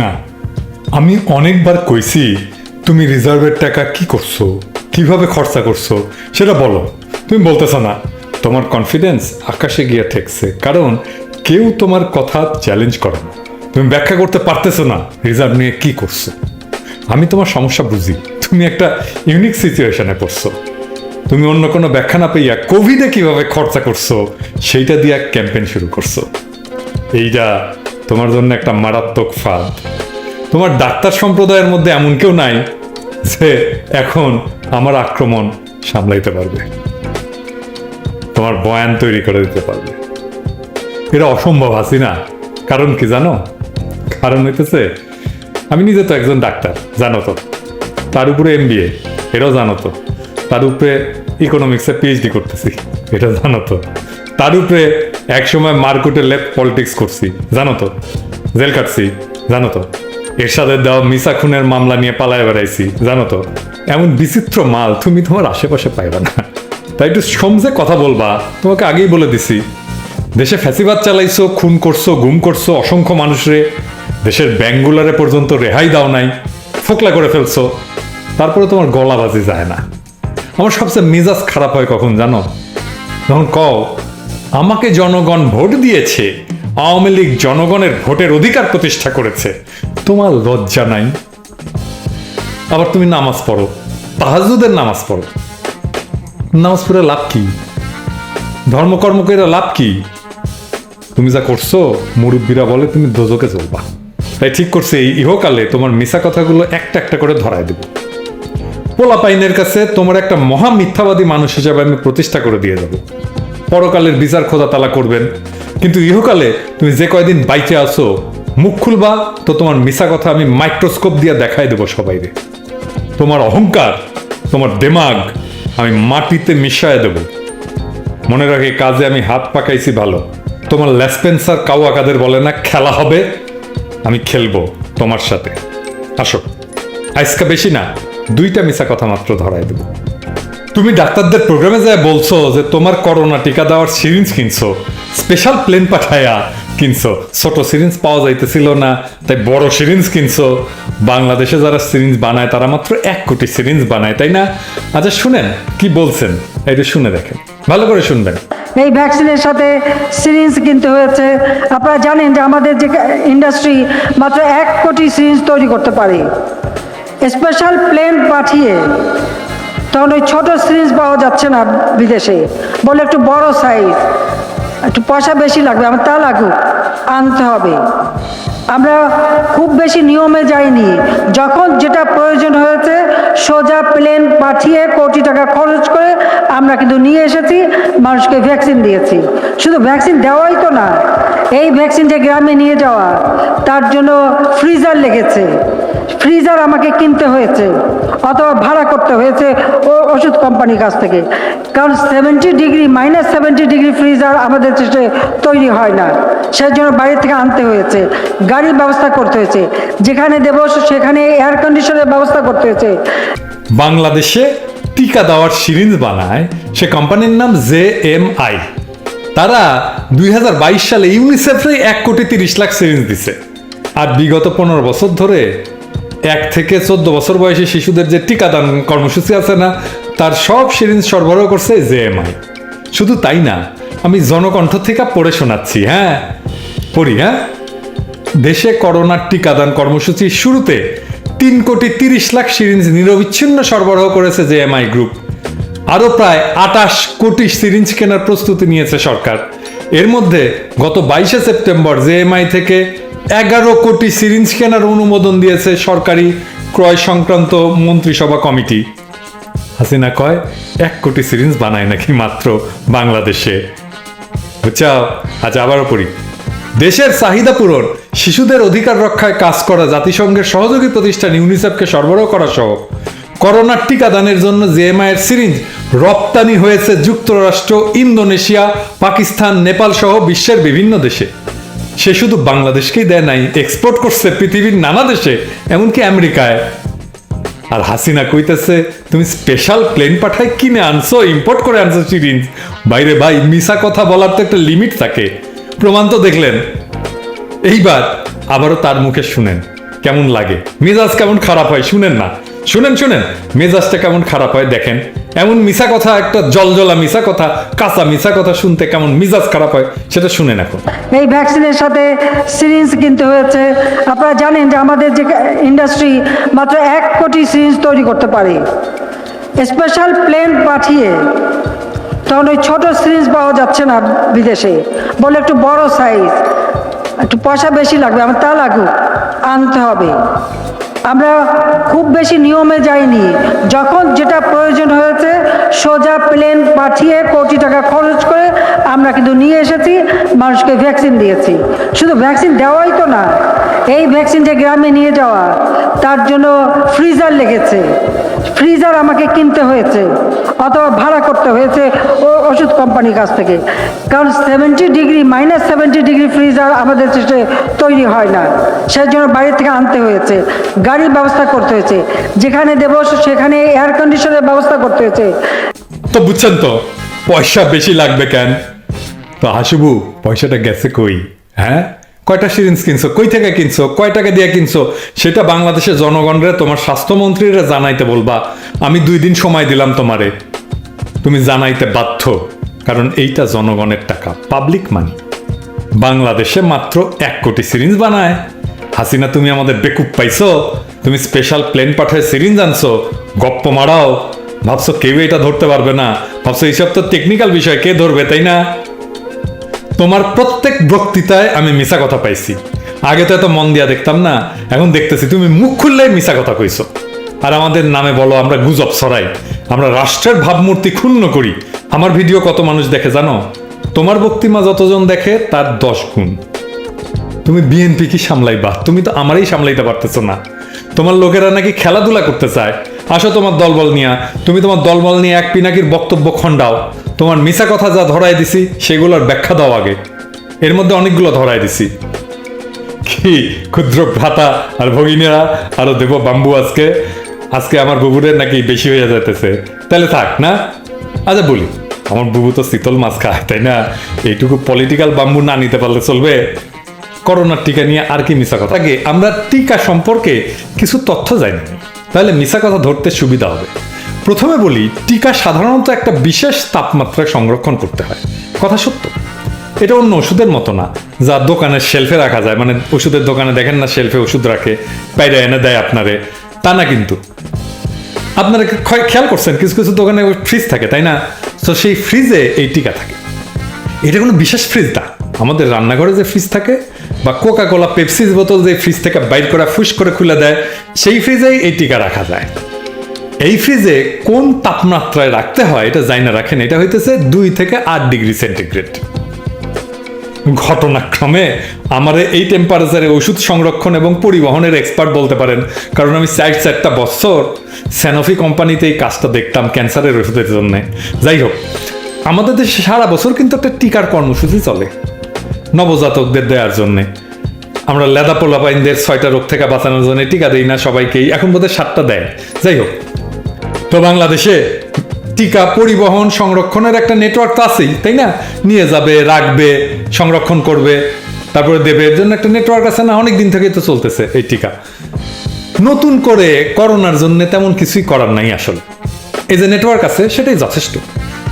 না, আমি অনেকবার কইছি, তুমি রিজার্ভের টাকা কি করছ? কীভাবে খরচা করছ? সেটা বলো। তুমি বলতেছো না। তোমার কনফিডেন্স আকাশে গিয়ে ঠেকছে, কারণ কেউ তোমার কথা চ্যালেঞ্জ করে না। তুমি ব্যাখ্যা করতে পারতেছো না রিজার্ভ নিয়ে কি করছ। আমি তোমার সমস্যা বুঝি। তুমি একটা ইউনিক সিচুয়েশনে পড়ছো। তুমি অন্য কোনো ব্যাখ্যা না পেয়ে কোভিডে কীভাবে খরচা করছ, সেইটা দিয়ে এক ক্যাম্পেইন শুরু করছ। এইটা তোমার জন্য একটা মারাত্মক ফাঁদ। তোমার ডাক্তার সম্প্রদায়ের মধ্যে এমন কেউ নাই যে এখন আমার আক্রমণ সামলাইতে পারবে। তোমার বয়ান তৈরি করে দিতে পারবে। এটা অসম্ভব আছি না? কারণ কি জানো? কারণ হইতেছে, আমি নিজে তো একজন ডাক্তার, জানো তো। তার উপরে এম বি এটাও জানো তো। তার উপরে ইকোনমিক্সে পিএইচডি করতেছি এটা জানো তো। তার উপরে একসময় মার্কেটে লেফট পলিটিক্স করছি। জানো তো? জেল কাটছি জানো তো? এরশাদের দেওয়া মিসা খুনের মামলা নিয়ে পালায় বেড়াইছি, জানো তো? এমন বিচিত্র মাল তুমি তোমার আশেপাশে পাইবা না। তাই একটু সমঝে কথা বলবা, তোমাকে আগেই বলে দিছি। দেশে ফ্যাসিবাদ চালাইছো, খুন করছ, গুম করছ, অসংখ্য মানুষরে, দেশের ব্যাঙ্গুলারে পর্যন্ত রেহাই দাও নাই, ফোকলা করে ফেলছো। তারপরে তোমার গলা বাজি যায় না। আমার সবচেয়ে মেজাজ খারাপ হয় কখন জানো? যখন কও আমাকে জনগণ ভোট দিয়েছে। আওয়ামী লীগ জনগণের ভোটের অধিকার প্রতিষ্ঠা করেছে। তোমার লজ্জা নাই? আবার তুমি নামাজ পড়ো তাহাজুদের নামাজ পড়ো। নামাজ পড়ে লাভ কি? ধর্মকর্ম করে লাভ কি? তুমি যা করছ, মুরব্বীরা বলে তুমি দোজকে চলবা। তাই ঠিক করছে এই ইহকালে তোমার মিশা কথাগুলো একটা একটা করে ধরায় দেব। পোলা পাইনের কাছে তোমার একটা মহা মিথ্যাবাদী মানুষ হিসাবে আমি প্রতিষ্ঠা করে দিয়ে যাব পরকালের বিচার খোদা তালা করবেন। কিন্তু ইহকালে তুমি যে কয়দিন বাইচে আছো, মুখ খুলবা, তো তোমার মিশা কথা আমি মাইক্রোস্কোপ দিয়ে দেখাই দেবো সবাইরে। তোমার অহংকার, তোমার দেমাগ আমি মাটিতে মিশায় দেব। মনে রাখে কাজে আমি হাত পাকাইছি ভালো। তোমার লেসপেন্সার কাউয়া কাদের বলে না, খেলা হবে, আমি খেলব তোমার সাথে। আসো। আজকা বেশি না, দুইটা মিশা কথা মাত্র ধরাই দেবো। তুমি ডাক্তারদের প্রোগ্রামে যায় বলছো যে তোমার করোনা টিকা দেওয়ার সিরিঞ্জ কিনছো স্পেশাল প্লেন পাঠায়া কিনছো। ছোট সিরিঞ্জ পাওয়া যাইতেছিল না, তাই বড় সিরিঞ্জ কিনছো। বাংলাদেশে যারা সিরিঞ্জ বানায়, তারা মাত্র এক কোটি সিরিঞ্জ বানায়, তাই না? আচ্ছা শুনেন, কি বলছেন? এটা শুনে দেখেন। ভালো করে শুনবেন। এই ভ্যাকসিনের সাথে সিরিঞ্জ কিনতে হয়েছে। আপনারা জানেন যে আমাদের যে ইন্ডাস্ট্রি মাত্র এক কোটি সিরিঞ্জ তৈরি করতে পারে। স্পেশাল প্লেন পাঠিয়ে তখন ওই ছোটো সিরিজ পাওয়া যাচ্ছে না বিদেশে। বলে একটু বড় সাইজ একটু পয়সা বেশি লাগবে, আমার তা লাগুক, আনতে হবে। আমরা খুব বেশি নিয়মে যাইনি। যখন যেটা প্রয়োজন হয়েছে, সোজা প্লেন পাঠিয়ে কোটি টাকা খরচ করে আমরা কিন্তু নিয়ে এসেছি, মানুষকে ভ্যাকসিন দিয়েছি। শুধু ভ্যাকসিন দেওয়াই তো না, এই ভ্যাকসিনটা গ্রামে নিয়ে যাওয়া, তার জন্য ফ্রিজার লেগেছে। ফ্রিজার আমাকে কিনতে হয়েছে, অথবা ভাড়া করতে হয়েছে ও ওষুধ কোম্পানির কাছ থেকে। কারণ seventy degree minus seventy degree freezer আমাদের দেশে তৈরি হয় না। সেই জন্য বাইরে থেকে আনতে হয়েছে। গাড়ির ব্যবস্থা করতে হয়েছে। যেখানে দেব সেখানে এয়ার কন্ডিশনের ব্যবস্থা করতে হয়েছে। বাংলাদেশে টিকা দেওয়ার সিরিঞ্জ বানায় সে কোম্পানির নাম জে এম আই। তারা দুই হাজার বাইশ সালে ইউনিসেফে এক কোটি তিরিশ লাখ সিরিঞ্জ দিছে। আর বিগত পনেরো বছর ধরে এক থেকে চোদ্দ বছর বয়সী শিশুদের যে টিকাদান কর্মসূচি আছে না, তার সব সিরিঞ্জ সরবরাহ করছে জে এম আই। শুধু তাই না, আমি জনকণ্ঠ থেকে পড়ে শোনাচ্ছি হ্যাঁ? পড়ি হ্যাঁ? দেশে করোনার টিকাদান কর্মসূচির শুরুতে তিন কোটি তিরিশ লাখ সিরিঞ্জ নিরবিচ্ছিন্ন সরবরাহ করেছে জেএমআই গ্রুপ। আরও প্রায় আটাশ কোটি সিরিঞ্জ কেনার প্রস্তুতি নিয়েছে সরকার। এর মধ্যে গত বাইশে সেপ্টেম্বর জেএমআই থেকে এগারো কোটি সিরিঞ্জ কেনার অনুমোদন দিয়েছে সরকারি ক্রয় সংক্রান্ত মন্ত্রিসভা কমিটি। হাসিনা কয়, এক কোটি সিরিঞ্জ বানায় নাকি মাত্র বাংলাদেশে। বুঝছাও আচ্ছা আবারও পড়ি। দেশের চাহিদা পূরণ, শিশুদের অধিকার রক্ষায় কাজ করা জাতিসংঘের সহযোগী প্রতিষ্ঠান ইউনিসেফকে সরবরাহ করা সহ। করোনার টিকাদানের জন্য জেএমআইয়ের সিরিঞ্জ রপ্তানি হয়েছে যুক্তরাষ্ট্র, ইন্দোনেশিয়া, পাকিস্তান, নেপাল সহ বিশ্বের বিভিন্ন দেশে। সে শুধু বাংলাদেশকেই দেয় নাই এক্সপোর্ট করছে পৃথিবীর নানা দেশে, এমনকি আমেরিকায়। আর হাসিনা কইতেছে, তুমি স্পেশাল প্লেন পাঠায় কিনে আনছো ইম্পোর্ট করে আনছো সিরিঞ্জ বাইরে ভাই মিশা কথা বলার তো একটা লিমিট থাকে। প্রমাণ তো দেখলেন। এইবার আবারও তার মুখে শুনেন, কেমন লাগে? মেজাজ কেমন খারাপ হয়? শুনেন না। শুনেন শুনেন। মেজাজটা কেমন খারাপ হয়, দেখেন। এমন মিশা কথা, একটা জলজলা মিশা কথা, কাঁচা মিশা কথা শুনতে কেমন মিজাজ খারাপ হয়, সেটা শুনে এখন এই ভ্যাকসিনের সাথে সিরিঞ্জ কিনতে হয়েছে। আপনারা জানেন যে আমাদের যে ইন্ডাস্ট্রি মাত্র এক কোটি সিরিঞ্জ তৈরি করতে পারে। স্পেশাল প্লেন পাঠিয়ে তখন ওই ছোটো সিরিঞ্জ পাওয়া যাচ্ছে না বিদেশে। বলে একটু বড় সাইজ, একটু পয়সা বেশি লাগবে, আমার তা লাগুক, আনতে হবে। আমরা খুব বেশি নিয়মে যাইনি। যখন যেটা প্রয়োজন হয়েছে, সোজা প্লেন পাঠিয়ে কোটি টাকা খরচ করে আমরা কিন্তু নিয়ে এসেছি, মানুষকে ভ্যাকসিন দিয়েছি। শুধু ভ্যাকসিন দেওয়াই তো না এই ভ্যাকসিন যে গ্রামে নিয়ে যাওয়া, তার জন্য ফ্রিজার লেগেছে। ফ্রিজার আমাকে কিনতে হয়েছে, অথবা ভাড়া করতে হয়েছে ও ওষুধ কোম্পানির কাছ থেকে। কারণ seventy degree minus seventy degree freezer আমাদের দেশে তৈরি হয় না। সেই জন্য বাইরে থেকে আনতে হয়েছে, গাড়ির ব্যবস্থা করতে হয়েছে। যেখানে দেবো সেখানে এয়ার কন্ডিশনের ব্যবস্থা করতে হয়েছে। তো বুঝছেন তো, পয়সা বেশি লাগবে কেন? তো হাসিবু, পয়সাটা গেছে কই হ্যাঁ? কয়টা সিরিঞ্জ কিনছো? কই থেকে কিনছো? কয় টাকা দিয়ে কিনছো? সেটা বাংলাদেশের জনগণরে, তোমার স্বাস্থ্যমন্ত্রীরা জানাইতে বলবা। আমি দুই দিন সময় দিলাম তোমারে। তুমি জানাইতে বাধ্য। কারণ এইটা জনগণের টাকা পাবলিক মানি বাংলাদেশে মাত্র এক কোটি সিরিঞ্জ বানায়। হাসিনা, তুমি আমাদের বেকুব পাইছো। তুমি স্পেশাল প্লেন পাঠায় সিরিঞ্জ আনছো। গপ্প মারাও। ভাবছ কেউ এটা ধরতে পারবে না। ভাবছ এইসব তো টেকনিক্যাল বিষয়, কে ধরবে, তাই না? তোমার প্রত্যেক বক্তৃতায় আমি মিশা কথা পাইছি। আগে তো এত মন দিয়া দেখতাম না, এখন দেখতেছি তুমি মুখ খুললেই মিশা কথা কইছো। আর আমাদের নামে বলো, আমরা গুজব ছড়াই, আমরা রাষ্ট্রের ভাবমূর্তি ক্ষুণ্ণ করি। আমার ভিডিও কত মানুষ দেখে জানো? তোমার বক্তিমা যতজন দেখে, তার দশ গুণ। তুমি বিএনপি কি সামলাইবা? তুমি তো আমারই সামলাইতে পারতেছো না। তোমার লোকেরা নাকি খেলাধুলা করতে চায়। আসো তোমার দলবল নিয়া। তুমি তোমার দলবল নিয়ে এক পিনাকির বক্তব্য খণ্ডাও। তোমার মিশা কথা যা ধরাই দিছি, সেগুলোর ব্যাখ্যা দাও আগে। এর মধ্যে অনেকগুলো ধরাই দিছি। কি ক্ষুদ্র ভ্রাতা আর ভগিনীরা, আরও দেব বাম্বু আজকে। আজকে আমার বুবুরের নাকি বেশি হয়ে যাইতেছে। তাহলে থাক, না? আচ্ছা বলি। আমার বুবু তো শীতল মাছ খায়, তাই না? এইটুকু পলিটিক্যাল বাম্বু না নিতে পারলে চলবে? করোনার টিকা নিয়ে আর কি মিশা কথা? আগে আমরা টিকা সম্পর্কে কিছু তথ্য জানি। তাহলে মিশা কথা ধরতে সুবিধা হবে। প্রথমে বলি, টিকা সাধারণত একটা বিশেষ তাপমাত্রায় সংরক্ষণ করতে হয়। কথা সত্য। এটা অন্য ওষুধের মতো না, যা দোকানের শেলফে রাখা যায়। মানে ওষুধের দোকানে দেখেন না শেলফে ওষুধ রাখে, বাইরে এনে দেয় আপনারে। তা না কিন্তু। আপনারা খেয়াল করছেন? কিছু কিছু দোকানে ফ্রিজ থাকে, তাই না? তো সেই ফ্রিজে এই টিকা থাকে। এটা কোনো বিশেষ ফ্রিজ না। আমাদের রান্নাঘরে যে ফ্রিজ থাকে, বা কোকা কোলা পেপসিস বোতল যে ফ্রিজ থেকে বাইর করে, ফুস করে খুলে দেয়, সেই ফ্রিজেই এই টিকা রাখা যায়। এই ফ্রিজে কোন তাপমাত্রায় রাখতে হয় এটা জানি না রাখেন, এটা হইতেছে দুই থেকে আট ডিগ্রি সেন্টিগ্রেড। ঘটনাক্রমে আমার এই টেম্পারেচারে ওষুধ সংরক্ষণ এবং পরিবহনের এক্সপার্ট বলতে পারেন, কারণ আমি চার চারটা বছর স্যানোফি কোম্পানিতে এই কাজটা দেখতাম ক্যান্সারের ওষুধের জন্য। যাই হোক, আমাদের দেশে সারা বছর কিন্তু একটা টিকার কর্মসূচি চলে নবজাতকদের দেওয়ার জন্যে। আমরা লেদা পোলাপাইনদের ছয়টা রোগ থেকে বাঁচানোর জন্য টিকা দেই না সবাইকেই, এখন বোধহয় সাতটা দেয়। যাই হোক তো বাংলাদেশে টিকা পরিবহন সংরক্ষণের একটা নেটওয়ার্ক তো আছেই, তাই না? নিয়ে যাবে, রাখবে, সংরক্ষণ করবে, তারপরে দেবে। এর জন্য একটা নেটওয়ার্ক আছে না অনেক দিন থেকেই তো চলতেছে এই টিকা। নতুন করে করোনার জন্য তেমন কিছুই করার নাই আসলে। এই যে নেটওয়ার্ক আছে, সেটাই যথেষ্ট।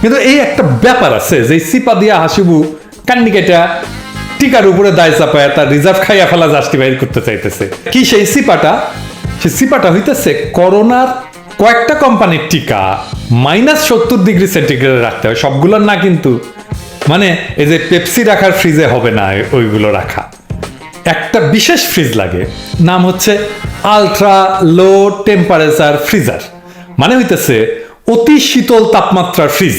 কিন্তু এই একটা ব্যাপার আছে, যে সিপা দিয়া হাসিবু কান্নিকেটা টিকার উপরে দায় চাপায়, তার রিজার্ভ খাইয়া ফেলা জাস্টিফাই করতে চাইতেছে। কি সেই সিপাটা? সেই সিপাটা হইতেছে করোনার কয়েকটা কোম্পানির টিকা মাইনাস সত্তর ডিগ্রি সেন্টিগ্রেডে রাখতে হয়, সবগুলোর না কিন্তু। মানে এই যে পেপসি রাখার ফ্রিজে হবে না ওইগুলো রাখা। একটা বিশেষ ফ্রিজ লাগে, নাম হচ্ছে আলট্রা লো টেম্পারেচার ফ্রিজার। মানে হইতেছে অতি শীতল তাপমাত্রার ফ্রিজ,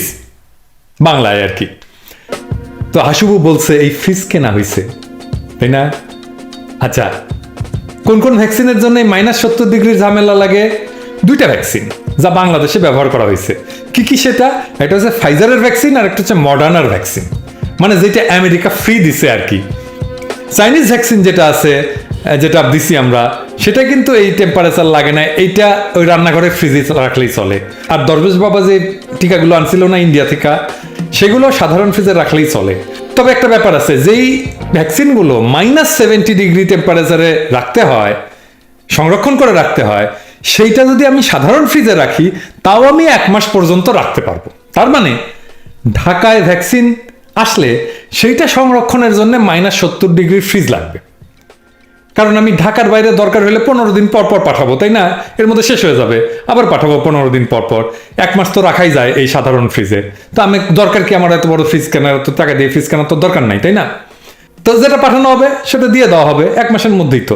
বাংলায় আর কি। তো হাসুবু বলছে, এই ফ্রিজ কেনা হয়েছে তাই না? আচ্ছা কোন কোন ভ্যাকসিনের জন্য মাইনাস সত্তর ডিগ্রির ঝামেলা লাগে? দুইটা ভ্যাকসিন যা বাংলাদেশে ব্যবহার করা হয়েছে। কি কি সেটা? একটা হচ্ছে ফাইজারের ভ্যাকসিন আর একটা হচ্ছে মডার্নার ভ্যাকসিন মানে যেটা আমেরিকা ফ্রি দিছে আর কি। চাইনিজ ভ্যাকসিন যেটা আছে যেটা দিছি আমরা, সেটা কিন্তু এই টেম্পারেচার লাগে না। এইটা ওই রান্নাঘরে ফ্রিজে রাখলেই চলে। আর দরবেশ বাবা যে টিকাগুলো আনছিল না ইন্ডিয়া থেকে, সেগুলো সাধারণ ফ্রিজে রাখলেই চলে। তবে একটা ব্যাপার আছে, যেই ভ্যাকসিনগুলো মাইনাস সেভেন্টি ডিগ্রি টেম্পারেচারে রাখতে হয়, সংরক্ষণ করে রাখতে হয় সেইটা যদি আমি সাধারণ ফ্রিজে রাখি, তাও আমি এক মাস পর্যন্ত রাখতে পারব। তার মানে ঢাকায় ভ্যাকসিন আসলে সেইটা সংরক্ষণের জন্য মাইনাস সত্তর ডিগ্রি ফ্রিজ লাগবে। কারণ আমি ঢাকার বাইরে দরকার হলে পনেরো দিন পর পর পাঠাবো, তাই না? এর মধ্যে শেষ হয়ে যাবে, আবার পাঠাবো পনেরো দিন পর পর। এক মাস তো রাখাই যায় এই সাধারণ ফ্রিজে। তো আমি দরকার কি আমার এত বড় ফ্রিজ কেনার তো টাকা দিয়ে ফ্রিজ কেনার তো দরকার নাই, তাই না? তো যেটা পাঠানো হবে, সেটা দিয়ে দেওয়া হবে, এক মাসের মধ্যেই তো।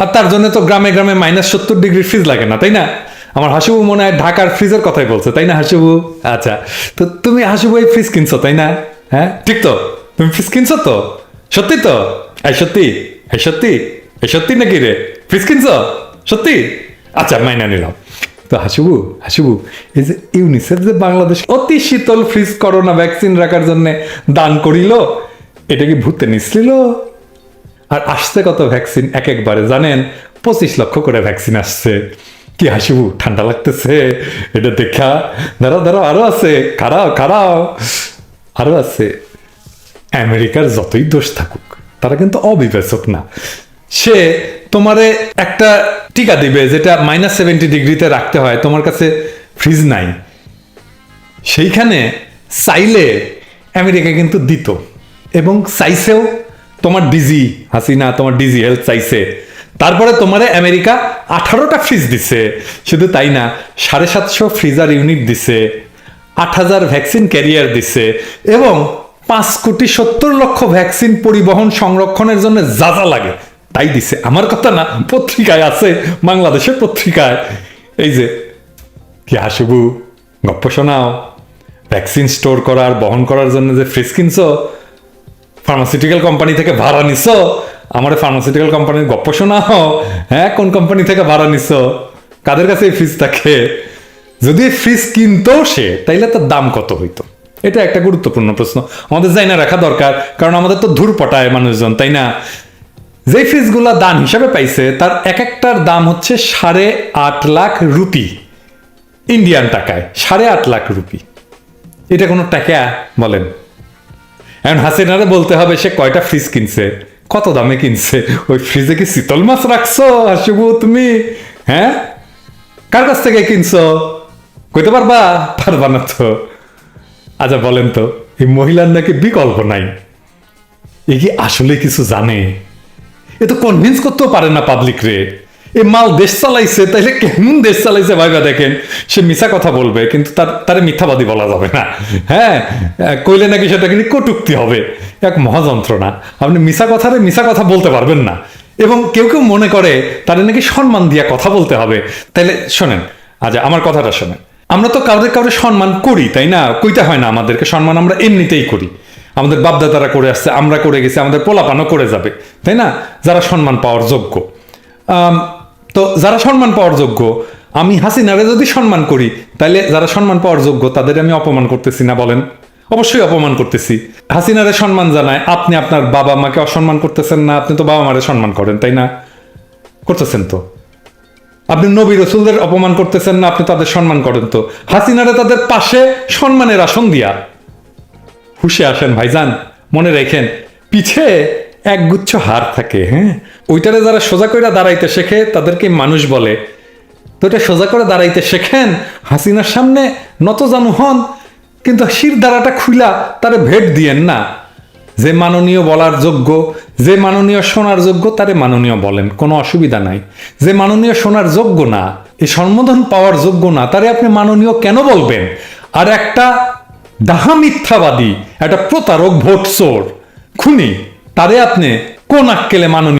আর তার জন্য তো গ্রামে গ্রামে মাইনাস সত্তর ডিগ্রি ফ্রিজ লাগে না, তাই না? আমার হাসিবু মনে হয় ঢাকার ফ্রিজের কথাই বলছে, তাই না হাসিবু? আচ্ছা তো তুমি হাসিবু এই ফ্রিজ কিনছো, তাই না? হ্যাঁ ঠিক তো? তুমি ফ্রিজ কিনছো তো? সত্যি তো? এই সত্যি এই সত্যি এই সত্যি নাকি রে? ফ্রিজ কিনছো? সত্যি? আচ্ছা মাইনা নিলাম। তো হাসিবু হাসিবু, এই যে ইউনিসেফ যে বাংলাদেশ অতি শীতল ফ্রিজ করোনা ভ্যাকসিন রাখার জন্য দান করিল, এটা কি ভূতে আর আসছে কত ভ্যাকসিন এক একবারে জানেন, পঁচিশ লক্ষ করে ভ্যাকসিন আসছে। কি হাসিবু ঠান্ডা লাগতেছে। এটা দেখা, দাঁড়াও দাঁড়াও, আরও আছে। খারাও খারাও আরও আছে। আমেরিকার যতই দোষ থাকুক, তারা কিন্তু অবিবেচক না। সে তোমারে একটা টিকা দিবে যেটা মাইনাস সেভেন্টি ডিগ্রিতে রাখতে হয়, তোমার কাছে ফ্রিজ নাই। সেইখানে চাইলে আমেরিকা কিন্তু দিত এবং চাইছেও তোমার ডিজি হাসিনা, তোমার ডিজি হেলথ চাইছে। তারপরে তোমারে আমেরিকা আঠারোটা ফ্রিজ দিছে। শুধু তাই না, সাড়ে সাতশো ফ্রিজার ইউনিট দিছে, আট হাজার ভ্যাকসিন ক্যারিয়ার দিছে এবং পাঁচ কোটি সত্তর লক্ষ ভ্যাকসিন পরিবহন সংরক্ষণের জন্য যা যা লাগে, তাই দিছে। আমার কথা না, পত্রিকায় আছে, বাংলাদেশের পত্রিকায়। এই যে, কি হাসিবু, গপ্প শোনাও। ভ্যাকসিন স্টোর করার, বহন করার জন্য যে ফ্রিজ কিনছো ফার্মাসিউটিক্যাল কোম্পানি থেকে ভাড়া নিছো? আমার ফার্মাসিউটিক্যাল কোম্পানির গপ্প শোনাও। হ্যাঁ কোন কোম্পানি থেকে ভাড়া নিছো? কাদের কাছে এই ফ্রিজ থাকে? যদি ফ্রিজ কিনতো সে, তাইলে তার দাম কত হইতো? এটা একটা গুরুত্বপূর্ণ প্রশ্ন। আমাদের যাই না রাখা দরকার, কারণ আমাদের তো ধূর পটায় মানুষজন, তাই না? যে ফ্রিজগুলো দান হিসাবে পাইছে, তার এক একটার দাম হচ্ছে সাড়ে আট লাখ রুপি। ইন্ডিয়ান টাকায়, সাড়ে আট লাখ রুপি। এটা কোনো টাকা? বলেন। এখন হাসিনারে বলতে হবে, সে কয়টা ফ্রিজ কিনছে? কত দামে কিনছে? ওই ফ্রিজে কি শীতল মাছ রাখছো? হাসিবু, তুমি? হ্যাঁ? কার কাছ থেকে কিনছো? কইতে পারবা? পারবা না তো। আচ্ছা বলেন তো, এই মহিলার নাকি বিকল্প নাই? এ কি আসলে কিছু জানে? এ তো কনভিন্স করতেও পারে না পাবলিক রে। এ মাল দেশ চালাইছে, তাইলে কেমন দেশ চালাইছে ভাইবা দেখেন। সে মিথ্যা কথা বলবে, কিন্তু তার, তারে মিথ্যাবাদী বলা যাবে না। হ্যাঁ কইলে নাকি সেটা কিন্তু কটুক্তি হবে। এক মহাযন্ত্রণা। আপনি মিশা কথারে মিশা কথা বলতে পারবেন না। এবং কেউ কেউ মনে করে তাদের নাকি সম্মান দিয়া কথা বলতে হবে। তাইলে শোনেন আচ্ছা আমার কথাটা শোনেন। আমরা তো কাউরে কাউরে সম্মান করি, তাই না? কইতে হয় না আমাদেরকে সম্মান, আমরা এমনিতেই করি। আমাদের বাপদাদারা করে আসছে, আমরা করে গেছি, আমাদের পোলাপানও করে যাবে, তাই না? যারা সম্মান পাওয়ার যোগ্য। তো যারা সম্মান পাওয়ার যোগ্য, আমি হাসিনারে যদি সম্মান করি তাহলে যারা সম্মান পাওয়ার যোগ্য, তাদের আমি অপমান করতেছি না বলেন? অবশ্যই অপমান করতেছি। হাসিনারে সম্মান জানায়, আপনি আপনার বাবা মাকে অসম্মান করতেছেন না, আপনি তো বাবা মারে সম্মান করেন, তাই না? করতেছেন তো। আপনি নবী রসুলদের অপমান করতেছেন না, আপনি তাদের সম্মান করেন তো। হাসিনারে তাদের পাশে সম্মানের আসন দিয়া। হুশে আসেন ভাইজান, মনে রেখেন, পিছে একগুচ্ছ হার থাকে হ্যাঁ? ওইটারে যারা সোজা করে দাঁড়াইতে শেখে, তাদেরকে মানুষ বলে। তো এটা সোজা করে দাঁড়াইতে শেখেন, হাসিনার সামনে নত জানু হন, কিন্তু শির দ্বারাটা খুইলা তারে ভেট দিয়েন না। যে মাননীয় বলার যোগ্য, যে মাননীয় শোনার যোগ্য, তারে মাননীয় বলেন, কোনো অসুবিধা নাই। যে মাননীয় শোনার যোগ্য না এই সম্বোধন পাওয়ার যোগ্য না, তারে আপনি মাননীয় কেন বলবেন? আর একটা ডাহা মিথ্যাবাদী, একটা প্রতারক ভোট চোর, খুনি। তারে আপনি কোন আক্কেলে মাননীয়